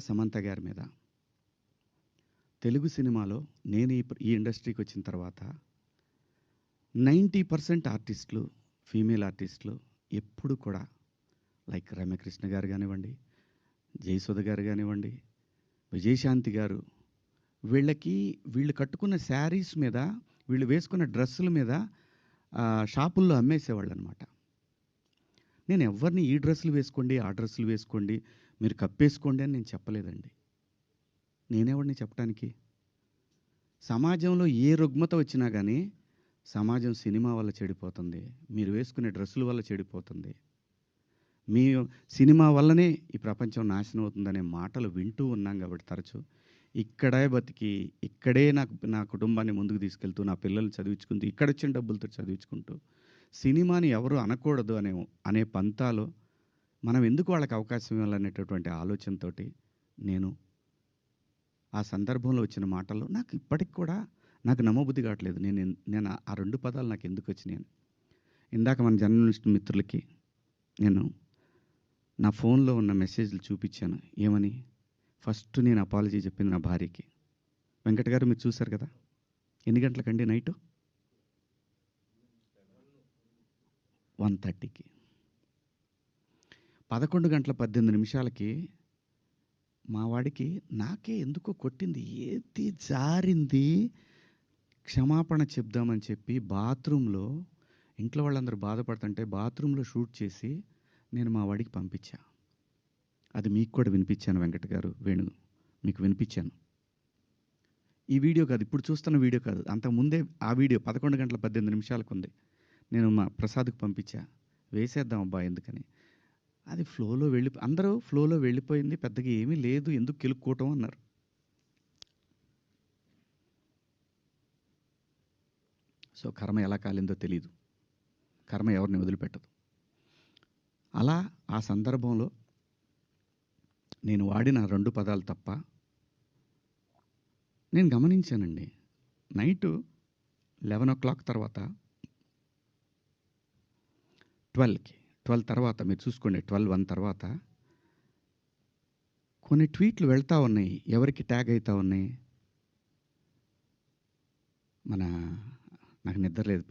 సమంత గారి మీద. తెలుగు సినిమాలో నేను ఈ ఈ ఇండస్ట్రీకి వచ్చిన తర్వాత నైంటీ పర్సెంట్ ఆర్టిస్టులు ఫీమేల్ ఆర్టిస్టులు ఎప్పుడు కూడా లైక్ రమ్యకృష్ణ గారు కానివ్వండి జయసుధ గారు కానివ్వండి విజయశాంతి గారు వీళ్ళకి వీళ్ళు కట్టుకున్న శారీస్ మీద వీళ్ళు వేసుకున్న డ్రెస్సుల మీద షాపుల్లో అమ్మేసేవాళ్ళు అనమాట నేను ఎవరిని ఈ డ్రెస్సులు వేసుకోండి ఆ డ్రెస్సులు వేసుకోండి మీరు కప్పేసుకోండి అని నేను చెప్పలేదండి. నేనేవాడిని చెప్పడానికి సమాజంలో ఏ రుగ్మత వచ్చినా కానీ సమాజం సినిమా వల్ల చెడిపోతుంది. మీరు వేసుకునే డ్రెస్సుల వల్ల చెడిపోతుంది. మీ సినిమా వల్లనే ఈ ప్రపంచం నాశనం అవుతుందనే మాటలు వింటూ ఉన్నాం కాబట్టి తరచు. ఇక్కడే బతికి ఇక్కడే నాకు నా కుటుంబాన్ని ముందుకు తీసుకెళ్తూ నా పిల్లల్ని చదివించుకుంటూ ఇక్కడ వచ్చిన డబ్బులతో చదివించుకుంటూ సినిమాని ఎవరు అనకూడదు అనే అనే పంతాలో మనం ఎందుకు వాళ్ళకి అవకాశం ఇవ్వాలనేటటువంటి ఆలోచనతోటి నేను ఆ సందర్భంలో వచ్చిన మాటలు నాకు ఇప్పటికి కూడా నాకు నమ్మబుద్ధి కావట్లేదు. నేను నేను ఆ- రెండు పదాలు నాకు ఎందుకు వచ్చినాయి ఇందాక మన జర్నలిస్ట్ మిత్రులకి నేను నా ఫోన్లో ఉన్న మెసేజ్లు చూపించాను. ఏమని? ఫస్ట్ నేను అపాలజీ చెప్పింది నా భార్యకి. వెంకట గారు మీరు చూశారు కదా? ఎన్ని గంటలకండి నైటు? వన్ థర్టీకి. పదకొండు గంటల పద్దెనిమిది నిమిషాలకి మా వాడికి నాకే ఎందుకో కొట్టింది ఏది జారింది? క్షమాపణ చెప్దామని చెప్పి బాత్రూంలో ఇంట్లో వాళ్ళందరూ బాధపడుతుంటే బాత్రూంలో షూట్ చేసి నేను మా వాడికి పంపించా. అది మీకు కూడా వినిపించాను వెంకట గారు వేణు మీకు వినిపించాను. ఈ వీడియో కాదు ఇప్పుడు చూస్తున్న వీడియో కాదు అంతకుముందే ఆ వీడియో పదకొండు గంటల పద్దెనిమిది నిమిషాలకు ఉంది. నేను మా ప్రసాద్కు పంపించా. వేసేద్దాం అబ్బా ఎందుకని. అది ఫ్లోలో వెళ్ళి అందరూ ఫ్లోలో వెళ్ళిపోయింది పెద్దగా ఏమీ లేదు ఎందుకు కిలుక్కోవటం అన్నారు. సో కర్మ ఎలా కాలిందో తెలియదు కర్మ ఎవరిని వదిలిపెట్టదు. అలా ఆ సందర్భంలో నేను వాడిన రెండు పదాలు తప్ప నేను గమనించానండి. నైటు లెవెన్ ఓ క్లాక్ తర్వాత ట్వెల్వ్కి ట్వెల్వ్ తర్వాత మీరు చూసుకోండి ట్వెల్వ్ వన్ తర్వాత కొన్ని ట్వీట్లు వెళ్తూ ఉన్నాయి. ఎవరికి ట్యాగ్ అవుతా ఉన్నాయి? మన నాకు నిద్ర లేదు.